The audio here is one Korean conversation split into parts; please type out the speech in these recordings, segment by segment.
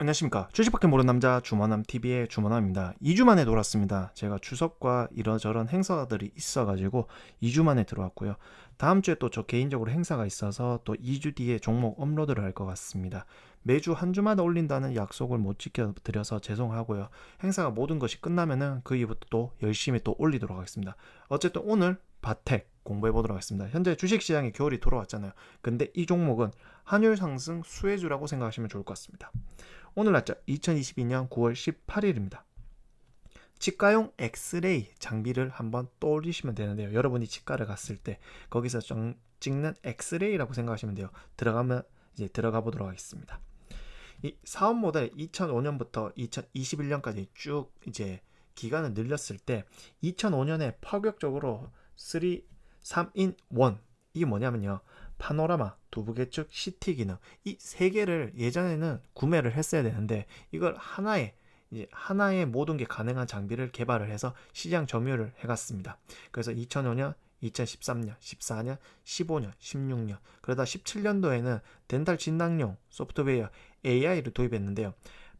안녕하십니까. 주식밖에 모르는 남자 주머남 TV의 주머남입니다. 2주 만에 돌았습니다. 제가 추석과 이러저런 행사들이 있어가지고 2주 만에 들어왔고요. 다음 주에 또 저 개인적으로 행사가 있어서 또 2주 뒤에 종목 업로드를 할 것 같습니다. 매주 한 주마다 올린다는 약속을 못 지켜드려서 죄송하고요. 행사가 모든 것이 끝나면은 그 이후부터 또 열심히 또 올리도록 하겠습니다. 어쨌든 오늘 바텍 공부해 보도록 하겠습니다. 현재 주식 시장에 겨울이 돌아왔잖아요. 근데 이 종목은 환율 상승 수혜주라고 생각하시면 좋을 것 같습니다. 오늘 날짜 2022년 9월 18일입니다. 치과용 엑스레이 장비를 한번 떠올리시면 되는데요. 여러분이 치과를 갔을 때 거기서 정, 찍는 엑스레이라고 생각하시면 돼요. 들어가면 이제 들어가 보도록 하겠습니다. 이 사업 모델 2005년부터 2021년까지 쭉 이제 기간을 늘렸을 때 2005년에 파격적으로 3, 3in 1 이게 뭐냐면요. 파노라마, 두부개축, CT 기능 이 세 개를 예전에는 구매를 했어야 되는데 이걸 하나의 이제 하나의 모든 게 가능한 장비를 개발을 해서 시장 점유를 해갔습니다. 그래서 2005년, 2013년, 14년, 15년, 16년 그러다 17년도에는 덴탈 진단용 소프트웨어 AI를 도입했는데요.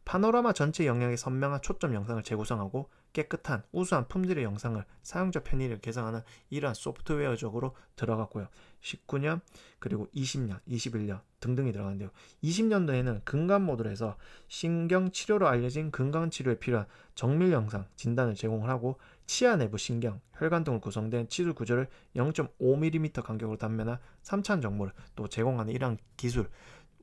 파노라마 전체 영역에 선명한 초점 영상을 재구성하고 깨끗한 우수한 품질의 영상을 사용자 편의를 개선하는 이러한 소프트웨어적으로 들어갔고요. 19년 그리고 20년, 21년 등등이 들어가는데요. 20년도에는 근감 모드로 해서 신경 치료로 알려진 근강 치료에 필요한 정밀 영상 진단을 제공을 하고 치아 내부 신경, 혈관 등으로 구성된 치주 구조를 0.5mm 간격으로 단면한 3차원 정보를 또 제공하는 이러한 기술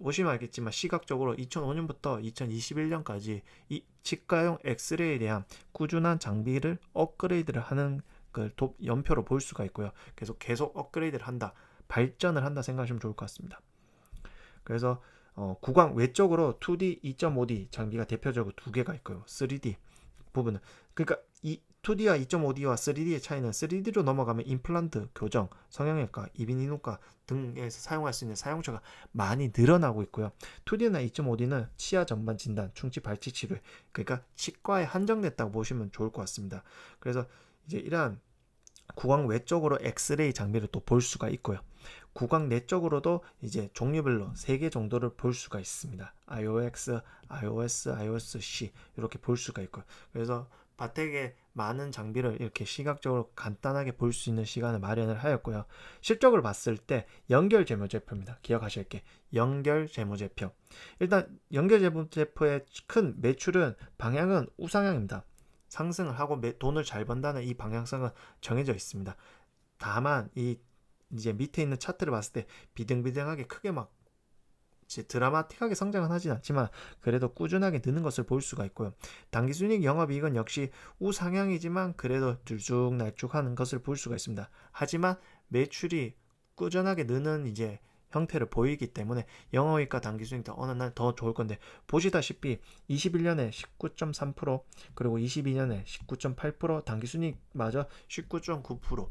보시면 알겠지만 시각적으로 2005년부터 2021년까지 이 치과용 엑스레이에 대한 꾸준한 장비를 업그레이드를 하는 그 연표로 볼 수가 있고요. 계속 계속 업그레이드를 한다, 발전을 한다 생각하시면 좋을 것 같습니다. 그래서 어, 구강 외적으로 2D, 2.5D 장비가 대표적으로 두 개가 있고요. 3D 부분은 그러니까 이 2D와 2.5D와 3D의 차이는 3D로 넘어가면 임플란트, 교정, 성형외과, 이비인후과 등에서 사용할 수 있는 사용처가 많이 늘어나고 있고요. 2D나 2.5D는 치아 전반 진단, 충치 발치 치료, 그러니까 치과에 한정됐다고 보시면 좋을 것 같습니다. 그래서 이제 이러한 구강 외적으로 엑스레이 장비를 또 볼 수가 있고요. 구강 내적으로도 이제 종류별로 3개 정도를 볼 수가 있습니다. iOX, iOS, iOS-C 이렇게 볼 수가 있고요. 그래서 바텍의 많은 장비를 이렇게 시각적으로 간단하게 볼 수 있는 시간을 마련을 하였고요. 실적을 봤을 때 연결 재무제표입니다. 기억하실 게 연결 재무제표. 일단 연결 재무제표의 큰 매출은 방향은 우상향입니다. 상승을 하고 돈을 잘 번다는 이 방향성은 정해져 있습니다. 다만 이 이제 밑에 있는 차트를 봤을 때 비등비등하게 크게 막 드라마틱하게 성장은 하진 않지만 그래도 꾸준하게 느는 것을 볼 수가 있고요. 당기순이익 영업이익은 역시 우상향이지만 그래도 들쭉날쭉하는 것을 볼 수가 있습니다. 하지만 매출이 꾸준하게 느는 이제 형태를 보이기 때문에 영업이익과 당기순이익 어느 날 더 좋을 건데 보시다시피 21년에 19.3% 그리고 22년에 19.8% 당기순이익마저 19.9%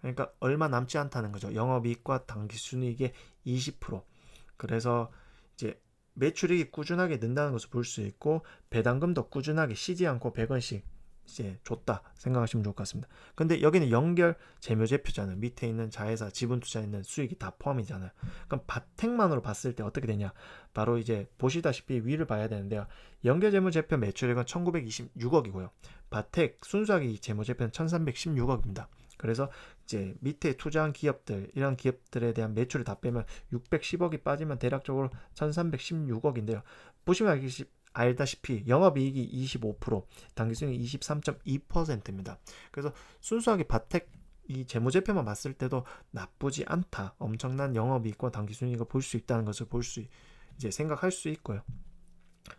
그러니까 얼마 남지 않다는 거죠. 영업이익과 당기순이익의 20% 그래서 이제 매출이 꾸준하게 는다는 것을 볼 수 있고 배당금도 꾸준하게 쉬지 않고 100원씩 이제 줬다 생각하시면 좋을 것 같습니다. 근데 여기는 연결 재묘제표잖아요. 밑에 있는 자회사 지분 투자에 있는 수익이 다 포함이잖아요. 그럼 바텍만으로 봤을 때 어떻게 되냐? 바로 이제 보시다시피 위를 봐야 되는데요. 연결 재무제표 매출액은 1926억이고요. 바텍 순수하게 재무제표는 1316억입니다. 그래서 이제 밑에 투자한 기업들 이런 기업들에 대한 매출을 다 빼면 610억이 빠지면 대략적으로 1316억인데요. 보시면 알다시피 영업이익이 25%, 당기순이 23.2%입니다. 그래서 순수하게 바텍 이 재무제표만 봤을 때도 나쁘지 않다. 엄청난 영업이익과 당기순이익을 볼 수 있다는 것을 볼 수 이제 생각할 수 있고요.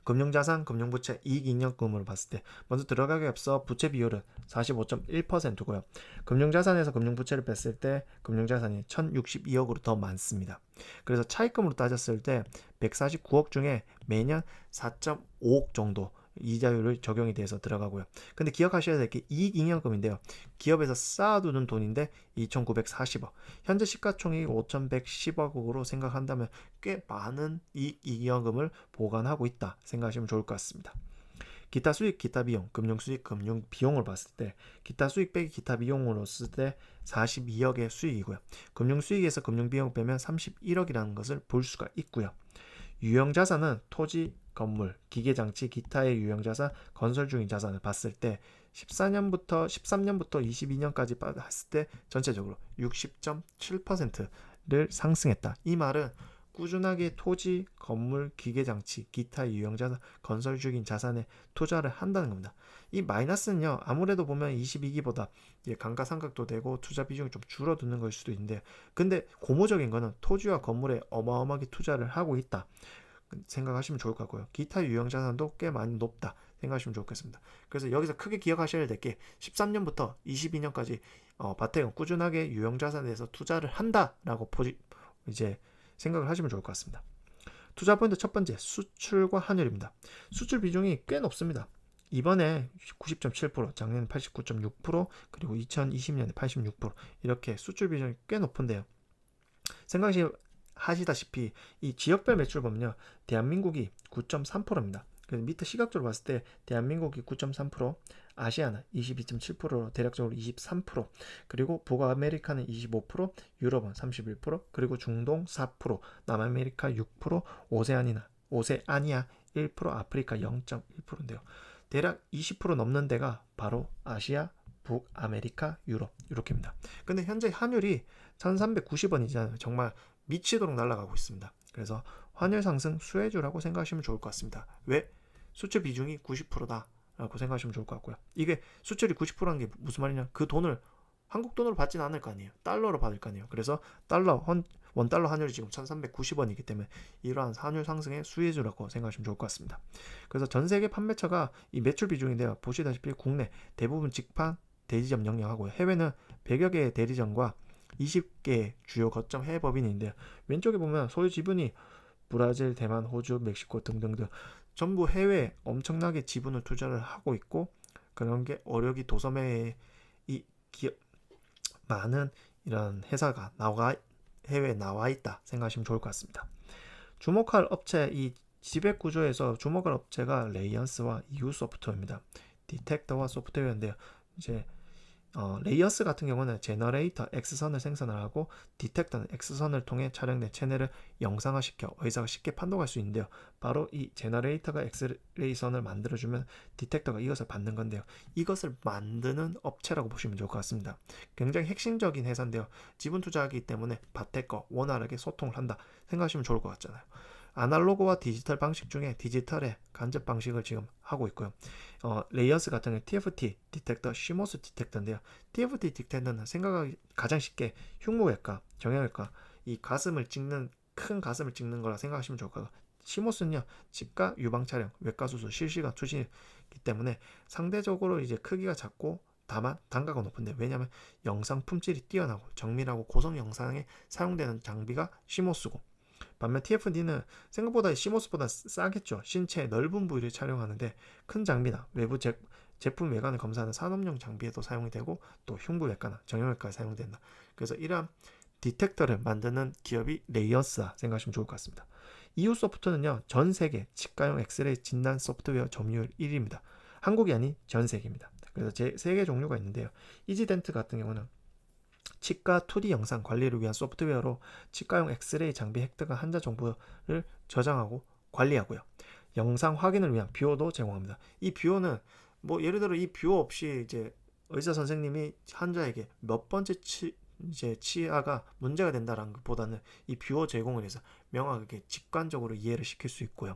금융자산, 금융부채, 이익잉여금으로 봤을 때 먼저 들어가기 앞서 부채 비율은 45.1%고요. 금융자산에서 금융부채를 뺐을 때 금융자산이 1,062억으로 더 많습니다. 그래서 차입금으로 따졌을 때 149억 중에 매년 4.5억 정도 이자율을 적용이 돼서 들어가고요. 근데 기억하셔야 될 게 이익잉여금인데요. 기업에서 쌓아두는 돈인데 2,940억. 현재 시가총액이 5,110억으로 생각한다면 꽤 많은 이익잉여금을 보관하고 있다 생각하시면 좋을 것 같습니다. 기타 수익, 기타 비용, 금융 수익, 금융 비용을 봤을 때 기타 수익 빼기 기타 비용으로 쓸 때 42억의 수익이고요. 금융 수익에서 금융 비용 빼면 31억이라는 것을 볼 수가 있고요. 유형 자산은 토지, 건물, 기계장치, 기타의 유형 자산, 건설 중인 자산을 봤을 때 14년부터 13년부터 22년까지 봤을 때 전체적으로 60.7%를 상승했다. 이 말은 꾸준하게 토지, 건물, 기계장치, 기타 유형 자산, 건설 중인 자산에 투자를 한다는 겁니다. 이 마이너스는요, 아무래도 보면 22기보다 감가상각도 되고 투자 비중이 좀 줄어드는 걸 수도 있는데, 근데 고무적인 거는 토지와 건물에 어마어마하게 투자를 하고 있다. 생각하시면 좋을 것 같고요. 기타 유형 자산도 꽤 많이 높다. 생각하시면 좋겠습니다. 그래서 여기서 크게 기억하셔야 될 게 13년부터 22년까지 어, 바텍은 꾸준하게 유형 자산에 대해서 투자를 한다라고 포지, 이제 생각을 하시면 좋을 것 같습니다. 투자 포인트 첫 번째 수출과 환율입니다. 수출 비중이 꽤 높습니다. 이번에 90.7%, 작년 89.6%, 그리고 2020년에 86% 이렇게 수출 비중이 꽤 높은데요. 생각 하시다시피 이 지역별 매출 보면요. 대한민국이 9.3%입니다. 그래서 밑에 시각적으로 봤을 때 대한민국이 9.3%, 아시아는 22.7%로 대략적으로 23%, 그리고 북아메리카는 25%, 유럽은 31%, 그리고 중동 4%, 남아메리카 6%, 오세아니나 오세아니아 1%, 아프리카 0.1%인데요. 대략 20% 넘는 데가 바로 아시아, 북아메리카, 유럽 이렇게입니다. 근데 현재 환율이 1,390원이잖아요. 정말 미치도록 날아가고 있습니다. 그래서 환율 상승 수혜주라고 생각하시면 좋을 것 같습니다. 왜? 수출 비중이 90%다. 라고 생각하시면 좋을 것 같고요. 이게 수출이 90%란 게 무슨 말이냐? 그 돈을 한국 돈으로 받지는 않을 거 아니에요. 달러로 받을 거 아니에요. 그래서 달러 원, 원달러 환율이 지금 1,390원이기 때문에 이러한 환율 상승의 수혜주라고 생각하시면 좋을 것 같습니다. 그래서 전 세계 판매처가 이 매출 비중인데요. 보시다시피 국내 대부분 직판 대리점 영역하고요. 해외는 100여 개의 대리점과 20개 주요 거점 해외 법인인데요. 왼쪽에 보면 소유 지분이 브라질, 대만, 호주, 멕시코 등등등 전부 해외 엄청나게 지분을 투자를 하고 있고 그런 게 어력이 도섬에 이 기업 많은 이런 회사가 나와 해외에 나와 있다 생각하시면 좋을 것 같습니다. 주목할 업체 이 지배 구조에서 주목할 업체가 레이언스와 이유 소프트웨어입니다. 디텍터와 소프트웨어인데요. 이제 어, 레이어스 같은 경우는 제너레이터 X선을 생산을 하고 디텍터는 X선을 통해 촬영된 채널을 영상화시켜 의사가 쉽게 판독할 수 있는데요. 바로 이 제너레이터가 엑스레이 선을 만들어주면 디텍터가 이것을 받는 건데요. 이것을 만드는 업체라고 보시면 좋을 것 같습니다. 굉장히 핵심적인 회사인데요. 지분 투자하기 때문에 바테거 원활하게 소통을 한다 생각하시면 좋을 것 같잖아요. 아날로그와 디지털 방식 중에 디지털의 간접 방식을 지금 하고 있고요. 어, 레이어스 같은 TFT 디텍터, 시모스 디텍터인데요. TFT 디텍터는 생각하기 가장 쉽게 흉부외과, 정형외과, 이 가슴을 찍는 큰 가슴을 찍는 거라 생각하시면 좋을 거예요. 시모스는요, 집가 유방 촬영, 외과 수술, 실시간 투시이기 때문에 상대적으로 이제 크기가 작고 다만 단가가 높은데 왜냐하면 영상 품질이 뛰어나고 정밀하고 고성 영상에 사용되는 장비가 시모스고 반면 TFD는 생각보다 시모스보다 싸겠죠. 신체의 넓은 부위를 촬영하는데 큰 장비나 외부 제, 제품 외관을 검사하는 산업용 장비에도 사용이 되고 또 흉부 외과나 정형외과에 사용된다. 그래서 이러한 디텍터를 만드는 기업이 레이어스라 생각하시면 좋을 것 같습니다. 이후 소프트는요, 전 세계 치과용 엑스레이 진단 소프트웨어 점유율 1위입니다. 한국이 아닌 전 세계입니다. 그래서 제 세 개 종류가 있는데요. 이지덴트 같은 경우는 치과 2D 영상 관리를 위한 소프트웨어로 치과용 엑스레이 장비 획득한 환자 정보를 저장하고 관리하고요. 영상 확인을 위한 뷰어도 제공합니다. 이 뷰어는 뭐 예를 들어 이 뷰어 없이 이제 의사 선생님이 환자에게 몇 번째 치, 이제 치아가 문제가 된다라는 것보다는 이 뷰어 제공을 해서 명확하게 직관적으로 이해를 시킬 수 있고요.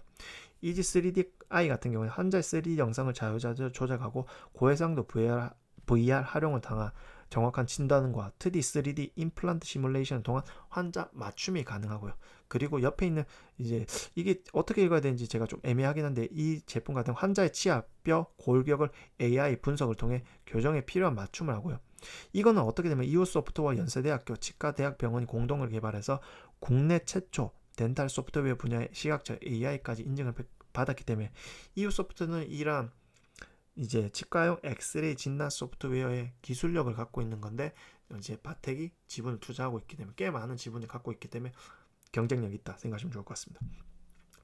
이지 3D i 같은 경우에 환자의 3D 영상을 자유자재로 조작하고 고해상도 VR, VR 활용을 당한 정확한 진단과 2D, 3D 임플란트 시뮬레이션을 통한 환자 맞춤이 가능하고요. 그리고 옆에 있는 이제 이게 어떻게 읽어야 되는지 제가 좀 애매하긴 한데 이 제품 같은 환자의 치아, 뼈, 골격을 AI 분석을 통해 교정에 필요한 맞춤을 하고요. 이거는 어떻게 되면 이오 소프트와 연세대학교 치과대학병원이 공동을 개발해서 국내 최초 덴탈 소프트웨어 분야의 시각처 AI까지 인증을 받았기 때문에 이오 소프트는 이러한 이제 치과용 엑스레이 진단 소프트웨어의 기술력을 갖고 있는 건데 이제 바텍이 지분을 투자하고 있기 때문에 꽤 많은 지분을 갖고 있기 때문에 경쟁력이 있다 생각하시면 좋을 것 같습니다.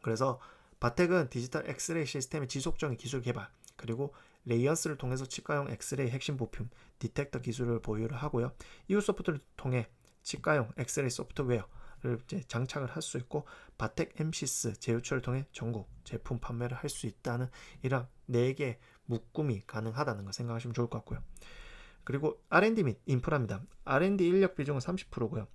그래서 바텍은 디지털 엑스레이 시스템의 지속적인 기술 개발 그리고 레이언스를 통해서 치과용 엑스레이 핵심 부품 디텍터 기술을 보유를 하고요. 이후 소프트를 통해 치과용 엑스레이 소프트웨어를 장착을 할 수 있고 바텍 MC스 제휴처를 통해 전국 제품 판매를 할 수 있다는 이런 4개 묶음이 가능하다는 거 생각하시면 좋을 것 같고요. 그리고 R&D 및 인프라입니다. R&D 인력 비중은 30%고요.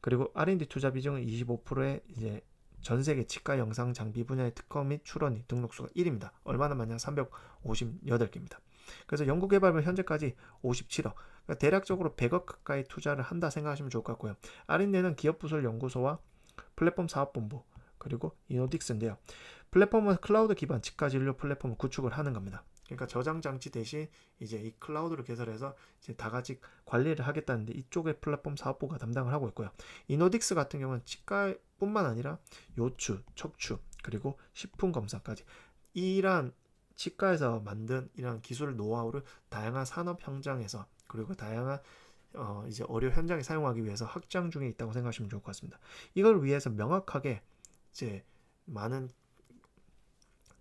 그리고 R&D 투자 비중은 25%에 이제 전 세계 치과 영상 장비 분야의 특허 및 출원이 등록수가 1입니다. 얼마나 많냐? 358개입니다. 그래서 연구개발은 현재까지 57억, 그러니까 대략적으로 100억 가까이 투자를 한다 생각하시면 좋을 것 같고요. R&D는 기업부설 연구소와 플랫폼 사업본부 그리고 이노딕스인데요. 플랫폼은 클라우드 기반 치과 진료 플랫폼을 구축을 하는 겁니다. 그러니까 저장 장치 대신 이제 이 클라우드를 개설해서 이제 다 같이 관리를 하겠다는데 이쪽에 플랫폼 사업부가 담당을 하고 있고요. 이노딕스 같은 경우는 치과뿐만 아니라 요추, 척추 그리고 식품 검사까지 이러한 치과에서 만든 이런 기술 노하우를 다양한 산업 현장에서 그리고 다양한 어 이제 의료 현장에 사용하기 위해서 확장 중에 있다고 생각하시면 좋을 것 같습니다. 이걸 위해서 명확하게 이제 많은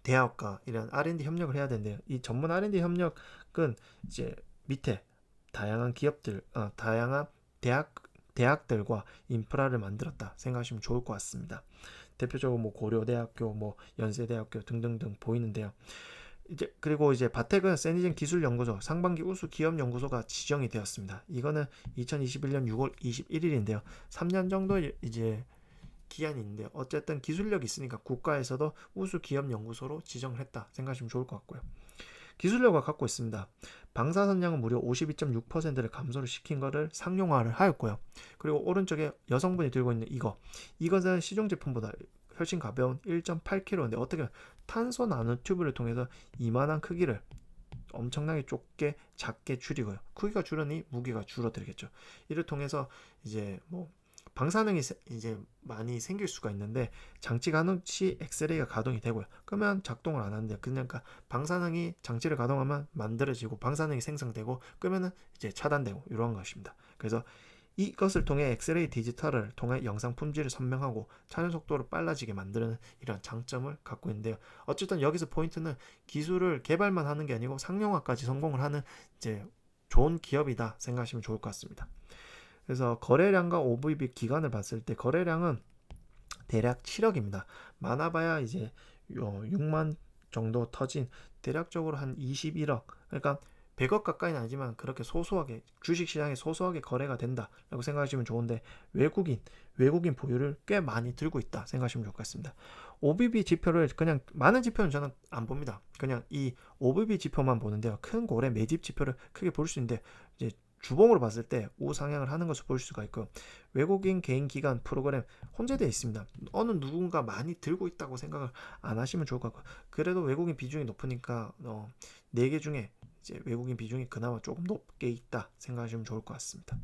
대학과 이런 R&D 협력을 해야 되는데요. 이 전문 R&D 협력은 이제 밑에 다양한 기업들, 어, 다양한 대학 대학들과 인프라를 만들었다 생각하시면 좋을 것 같습니다. 대표적으로 뭐 고려대학교, 뭐 연세대학교 등등등 보이는데요. 이제 그리고 이제 바텍은 세니젠 기술연구소 상반기 우수 기업 연구소가 지정이 되었습니다. 이거는 2021년 6월 21일인데요. 3년 정도 이제 기한이 있는데 어쨌든 기술력이 있으니까 국가에서도 우수 기업 연구소로 지정을 했다 생각하시면 좋을 것 같고요. 기술력을 갖고 있습니다. 방사선량은 무려 52.6%를 감소를 시킨 것을 상용화를 하였고요. 그리고 오른쪽에 여성분이 들고 있는 이거 이것은 시중 제품보다 훨씬 가벼운 1.8kg인데 어떻게 탄소 나노 튜브를 통해서 이만한 크기를 엄청나게 좁게 작게 줄이고요. 크기가 줄으니 무게가 줄어들겠죠. 이를 통해서 이제 뭐 방사능이 세- 이제 많이 생길 수가 있는데 장치 가동 시 엑스레이가 가동이 되고요. 그러면 작동을 안 하는데 그냥 그러니까 방사능이 장치를 가동하면 만들어지고 방사능이 생성되고 끄면은 이제 차단되고 이런 것입니다. 그래서 이것을 통해 엑스레이 디지털을 통해 영상 품질을 선명하고 촬영 속도를 빨라지게 만드는 이런 장점을 갖고 있는데요. 어쨌든 여기서 포인트는 기술을 개발만 하는 게 아니고 상용화까지 성공을 하는 이제 좋은 기업이다 생각하시면 좋을 것 같습니다. 그래서 거래량과 OVB 기간을 봤을 때 거래량은 대략 7억입니다. 많아봐야 이제 6만 정도 터진 대략적으로 한 21억. 그러니까 100억 가까이는 아니지만 그렇게 소소하게 주식 시장에 소소하게 거래가 된다라고 생각하시면 좋은데 외국인 외국인 보유를 꽤 많이 들고 있다 생각하시면 좋을 것 같습니다. OBB 지표를 그냥 많은 지표는 저는 안 봅니다. 그냥 이 OBB 지표만 보는데요. 큰 고래 매집 지표를 크게 볼 수 있는데 이제 주봉으로 봤을 때 우상향을 하는 것을 볼 수가 있고요. 외국인 개인 기관 프로그램 혼재되어 있습니다. 어느 누군가 많이 들고 있다고 생각을 안 하시면 좋을 것 같고 그래도 외국인 비중이 높으니까 어, 4개 중에 이제 외국인 비중이 그나마 조금 높게 있다 생각하시면 좋을 것 같습니다.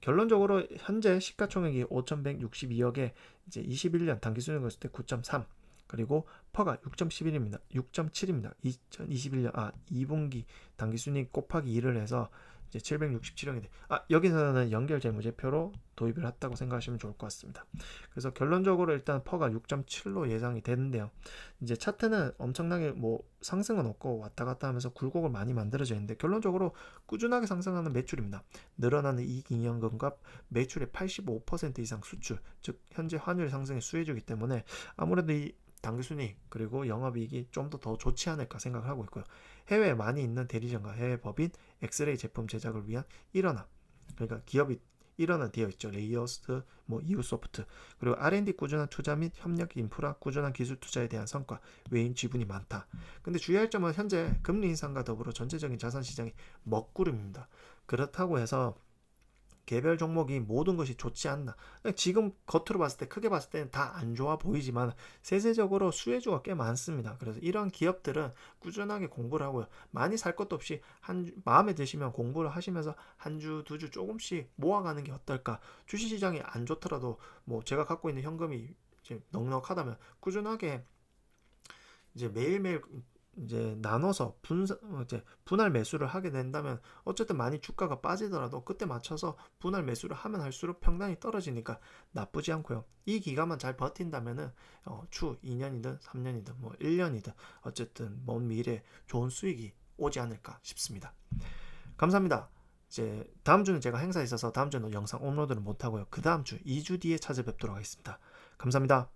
결론적으로 현재 시가총액이 5,162억에 이제 21년 단기 수익을 봤을 때 9.3 그리고 퍼가 6.11입니다. 6.7입니다. 2021년 아 2분기 단기 순이익 곱하기 2를 해서 이제 767억인데 아 여기서는 연결 재무제표로 도입을 했다고 생각하시면 좋을 것 같습니다. 그래서 결론적으로 일단 퍼가 6.7로 예상이 되는데요. 이제 차트는 엄청나게 뭐 상승은 없고 왔다 갔다 하면서 굴곡을 많이 만들어져 있는데 결론적으로 꾸준하게 상승하는 매출입니다. 늘어나는 이익 인연금과 매출의 85% 이상 수출, 즉 현재 환율 상승에 수혜주기 때문에 아무래도 이 당기순이익 그리고 영업이익이 좀 더 더 좋지 않을까 생각을 하고 있고요. 해외에 많이 있는 대리점과 해외 법인 엑스레이 제품 제작을 위한 일원화 그러니까 기업이 일원화 되어 있죠. 레이어스, 뭐 이우소프트 그리고 R&D 꾸준한 투자 및 협력 인프라 꾸준한 기술 투자에 대한 성과 외인 지분이 많다. 근데 주의할 점은 현재 금리 인상과 더불어 전체적인 자산 시장이 먹구름입니다. 그렇다고 해서 개별 종목이 모든 것이 좋지 않나. 지금 겉으로 봤을 때 크게 봤을 때는 다 안 좋아 보이지만 세세적으로 수혜주가 꽤 많습니다. 그래서 이런 기업들은 꾸준하게 공부를 하고요. 많이 살 것도 없이 한 주- 마음에 드시면 공부를 하시면서 한 주 두 주 조금씩 모아가는 게 어떨까? 주식 시장이 안 좋더라도 뭐 제가 갖고 있는 현금이 넉넉하다면 꾸준하게 이제 매일매일 이제 나눠서 분 이제 분할 매수를 하게 된다면 어쨌든 많이 주가가 빠지더라도 그때 맞춰서 분할 매수를 하면 할수록 평단이 떨어지니까 나쁘지 않고요. 이 기간만 잘 버틴다면은 어, 추 2년이든 3년이든 뭐 1년이든 어쨌든 먼 미래 좋은 수익이 오지 않을까 싶습니다. 감사합니다. 이제 다음 주는 제가 행사 있어서 다음 주는 영상 업로드를 못 하고요. 그 다음 주 2주 뒤에 찾아뵙도록 하겠습니다. 감사합니다.